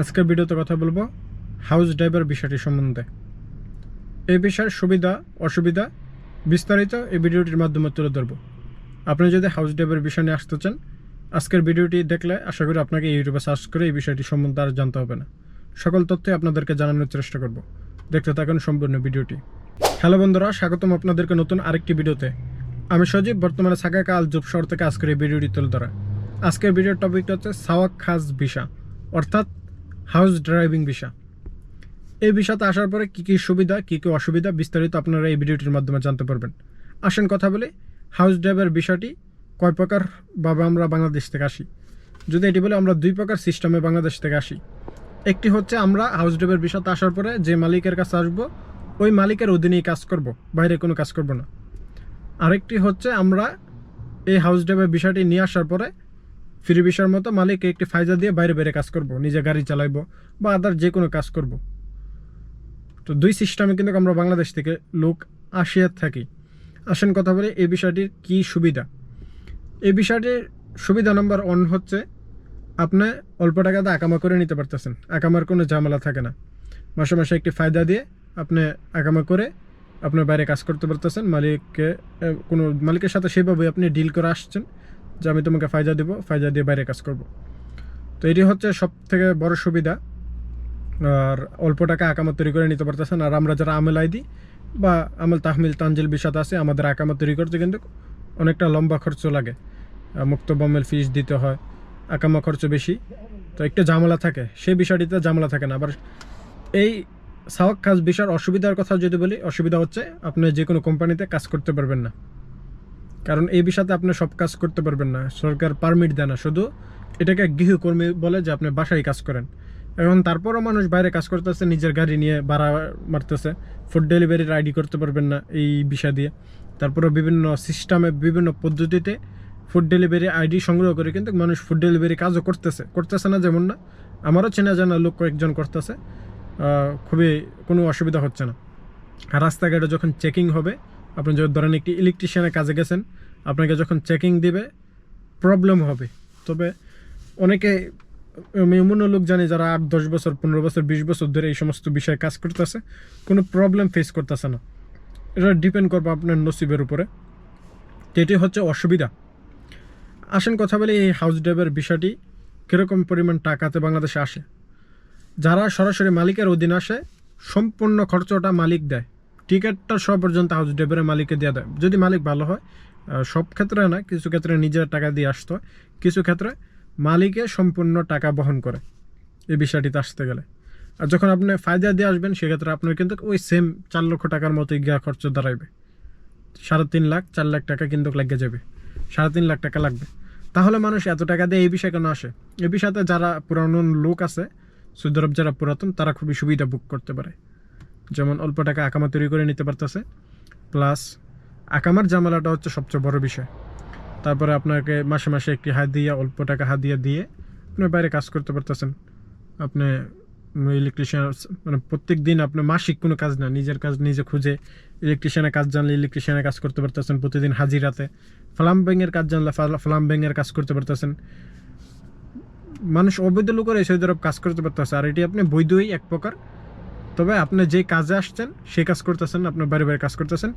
আজকের ভিডিওতে কথা বলব হাউস ড্রাইভার বিষয়টি সম্বন্ধে। এই বিষয়ের সুবিধা, অসুবিধা বিস্তারিত এই ভিডিওটির মাধ্যমে তুলে ধরবো। আপনি যদি হাউস ড্রাইভার বিষয় নিয়ে আসতে চান, আজকের ভিডিওটি দেখলে আশা করি আপনাকে ইউটিউবে সার্চ করে এই বিষয়টি সম্বন্ধে আর জানতে হবে না। সকল তথ্যই আপনাদেরকে জানানোর চেষ্টা করব। দেখতে থাকুন সম্পূর্ণ ভিডিওটি। হ্যালো বন্ধুরা, স্বাগতম আপনাদেরকে নতুন আরেকটি ভিডিওতে। আমি সজীব, বর্তমানে সাকাকা আল জুব শহর থেকে আজকের এই ভিডিওটি তুলে ধরা। আজকের ভিডিওর টপিকটা হচ্ছে সাওয়াক খাস ভিসা। অর্থাৎ হাউস ড্রাইভিং ভিসা। এই ভিসাতে আসার পরে কী কী সুবিধা, কী কী অসুবিধা, বিস্তারিত আপনারা এই ভিডিওটির মাধ্যমে জানতে পারবেন। আসেন কথা বলি, হাউস ড্রাইভার বিষয়টি কয় প্রকারভাবে আমরা বাংলাদেশ থেকে আসি? যদি এটি বলে, আমরা দুই প্রকার সিস্টেমে বাংলাদেশ থেকে আসি। একটি হচ্ছে আমরা হাউস ড্রাইভার বিষয়তে আসার পরে যে মালিকের কাছে আসব, ওই মালিকের অধীনেই কাজ করব, বাইরে কোনো কাজ করব না। আরেকটি হচ্ছে আমরা এই হাউস ড্রাইভার বিষয়টি নিয়ে আসার পরে ফ্রি বিষয়ের মতো মালিককে একটি ফায়দা দিয়ে বাইরে বাইরে কাজ করব, নিজে গাড়ি চালাইবো বা আদার যে কোনো কাজ করব। তো দুই সিস্টেমে কিন্তু আমরা বাংলাদেশ থেকে লোক আসিয়া থাকি। আসেন কথা বলে এই বিষয়টির কি সুবিধা। এই বিষয়টির সুবিধা নাম্বার ওয়ান হচ্ছে আপনি অল্প টাকা টাকাতে আকামা করে নিতে পারতেছেন। আকামার কোনো ঝামেলা থাকে না। মাসে মাসে একটি ফায়দা দিয়ে আপনি আকামা করে আপনার বাইরে কাজ করতে পারতেছেন। মালিককে কোনো মালিকের সাথে সেভাবে আপনি ডিল করে আসছেন। যে আমি তোমাকে ফায়দা দেবো ফায়দা দিয়ে বাইরে কাজ করব। তো এটি হচ্ছে সব থেকে বড় সুবিধা। আর অল্প টাকা আকামত তৈরি করে নিতে পারতেছেন। আর আমরা যারা আমেল আইদি বা আমল তাহমিল তানজিল বিষাদ আছে আমাদের আকামত তৈরি করতে কিন্তু অনেকটা লম্বা খরচ লাগে। আহ, মুক্ত বমেল ফিস দিতে হয় আকামা খরচ বেশি। তো একটা ঝামেলা থাকে সেই বিষয়টিতে ঝামেলা থাকে না। আবার এই সাওয়াক কাজ বিষয়ের অসুবিধার কথা যদি বলি অসুবিধা হচ্ছে আপনি যে কোনো কোম্পানিতে কাজ করতে পারবেন না। কারণ এই বিষয়তে আপনি সব কাজ করতে পারবেন না। সরকার পারমিট দেয় না, শুধু এটাকে গৃহকর্মী বলে যে আপনি বাসায় কাজ করেন। এখন তারপরও মানুষ বাইরে কাজ করতেছে, নিজের গাড়ি নিয়ে ভাড়া মারতেছে ফুড ডেলিভারির আইডি করতে পারবেন না এই বিষয় দিয়ে। তারপরে বিভিন্ন সিস্টেমে বিভিন্ন পদ্ধতিতে ফুড ডেলিভারি আইডি সংগ্রহ করে কিন্তু মানুষ ফুড ডেলিভারি কাজও করতেছে। করতেছে না যেমন না, আমারও চেনা জানা লোক কয়েকজন করতেছে। খুবই কোনো অসুবিধা হচ্ছে না। রাস্তাঘাটে যখন চেকিং হবে আপনি যদি ধরেন একটি ইলেকট্রিশিয়ানের কাজে গেছেন, আপনাকে যখন চেকিং দিবে প্রবলেম হবে। তবে অনেকে এমনও লোক জানি যারা আট, দশ বছর, পনেরো বছর, বিশ বছর ধরে এই সমস্ত বিষয়ে কাজ করতেছে, কোনো প্রবলেম ফেস করতেছে না। এটা ডিপেন্ড করবে আপনার নসিবের উপরে। এটি হচ্ছে অসুবিধা। আসেন কথা বলি এই হাউস ড্রাইভার বিষয়টি, কীরকম পরিমাণ টাকাতে বাংলাদেশে আসে। যারা সরাসরি মালিকের অধীন আসে, সম্পূর্ণ খরচটা মালিক দেয়। টিকিটটা সব পর্যন্ত হাউস ড্রাইভারের মালিককে দিয়ে দেয়। যদি মালিক ভালো হয় সব ক্ষেত্রে না, কিছু ক্ষেত্রে নিজের টাকা দিয়ে আসতে। হয় কিছু ক্ষেত্রে মালিকে সম্পূর্ণ টাকা বহন করে। এই বিষয়টিতে আসতে গেলে। আর যখন আপনি ফায়দা দিয়ে আসবেন, সেক্ষেত্রে আপনার কিন্তু ওই সেম চার লক্ষ টাকার মতোই গিয়া খরচ দাঁড়াইবে। সাড়ে তিন লাখ, চার লাখ টাকা কিন্তু লেগে যাবে। সাড়ে তিন লাখ টাকা লাগবে। তাহলে মানুষ এত টাকা দিয়ে এই বিষয়ে কেন আসে? এই বিষয়তে যারা পুরানো লোক আছে সৌদি আরব যারা পুরাতন, তারা খুবই সুবিধা বুক করতে পারে। যেমন অল্প টাকা আকামা তৈরি করে নিতে পারতেছে, প্লাস আকামার জামালাটা হচ্ছে সবচেয়ে বড় বিষয়। তারপরে আপনাকে মাসে মাসে একটি হাত দিয়ে, অল্প টাকা হাত দিয়ে দিয়ে আপনি বাইরে কাজ করতে পারতেছেন। আপনি ইলেকট্রিশিয়ান মানে প্রত্যেক দিন আপনার মাসিক কোনো কাজ না, নিজের কাজ নিজে খুঁজে ইলেকট্রিশিয়ানের কাজ জানলে ইলেকট্রিশিয়ানের কাজ করতে পারতেছেন প্রতিদিন হাজিরাতে ফ্লাম ফ্লাম্বিংয়ের কাজ জানলে ফ্লাম ফ্লাম্বিংয়ের কাজ করতে পারতেছেন। মানুষ অবৈধ লোকের এই সৌদি আরব কাজ করতে পারতেছে, আর এটি আপনি বৈধই এক প্রকার তবে আপনি যে কাজে আসছেন সেই কাজ করতেছেন আপনার বাড়ি বাড়ি কাজ করতেছেন।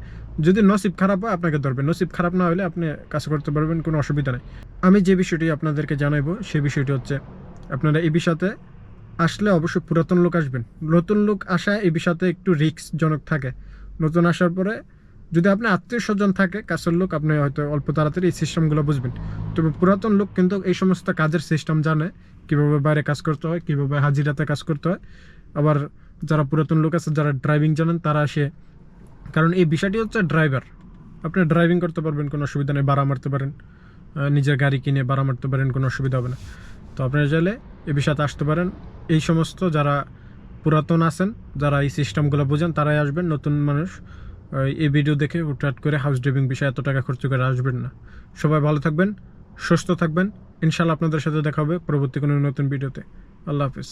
যদি নসিব খারাপ হয়, আপনাকে ধরবে। নসিব খারাপ না হলে আপনি কাজ করতে পারবেন, কোনো অসুবিধা নেই। আমি যে বিষয়টি আপনাদেরকে জানাইবো সেই বিষয়টি হচ্ছে, আপনারা এই বিষয়তে আসলে অবশ্যই পুরাতন লোক আসবেন। নতুন লোক আসা এই বিষয়তে একটু রিস্কজনক থাকে। নতুন আসার পরে যদি আপনি আত্মীয় স্বজন থাকে, কাছের লোক, আপনি হয়তো অল্প তাড়াতাড়ি এই সিস্টেমগুলো বুঝবেন। তবে পুরাতন লোক কিন্তু এই সমস্ত কাজের সিস্টেম জানে, কীভাবে বাইরে কাজ করতে হয়, কীভাবে হাজিরাতে কাজ করতে হয়। আবার যারা পুরাতন লোক আছে, যারা ড্রাইভিং জানেন, তারা আসে। কারণ এই বিষয়টি হচ্ছে ড্রাইভার আপনি ড্রাইভিং করতে পারবেন, কোনো অসুবিধা নেই বাড়া মারতে পারেন। নিজের গাড়ি কিনে বাড়া মারতে পারেন, কোনো অসুবিধা হবে না। তো আপনারা চাইলে এ বিষয়তে আসতে পারেন। এই সমস্ত যারা পুরাতন আছেন, যারা এই সিস্টেমগুলো বোঝেন, তারাই আসবেন। নতুন মানুষ এই ভিডিও দেখে হুটহাট করে হাউস ড্রাইভিং বিষয়ে এত টাকা খরচ করে আসবেন না। সবাই ভালো থাকবেন, সুস্থ থাকবেন। ইনশাল্লাহ আপনাদের সাথে দেখা হবে পরবর্তী কোনো নতুন ভিডিওতে আল্লাহ হাফিজ।